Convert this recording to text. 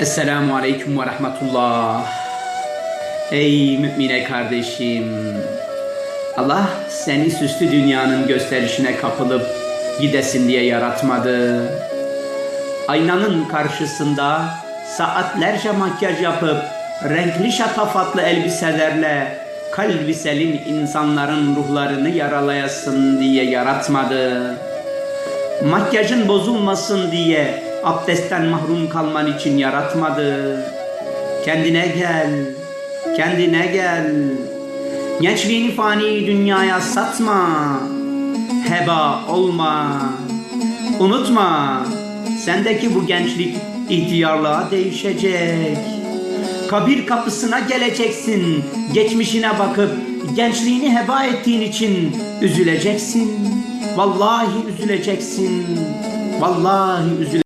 Esselamu Aleyküm ve Rahmetullah. Ey mümine kardeşim. Allah seni süslü dünyanın gösterişine kapılıp gidesin diye yaratmadı. Aynanın karşısında saatlerce makyaj yapıp renkli şatafatlı elbiselerle kalbi selim insanların ruhlarını yaralayasın diye yaratmadı. Makyajın bozulmasın diye abdestten mahrum kalman için yaratmadı. Kendine gel, kendine gel. Gençliğini fani dünyaya satma. Heba olma. Unutma, sendeki bu gençlik ihtiyarlığa değişecek. Kabir kapısına geleceksin. Geçmişine bakıp gençliğini heba ettiğin için üzüleceksin. Vallahi üzüleceksin. Vallahi üzüleceksin.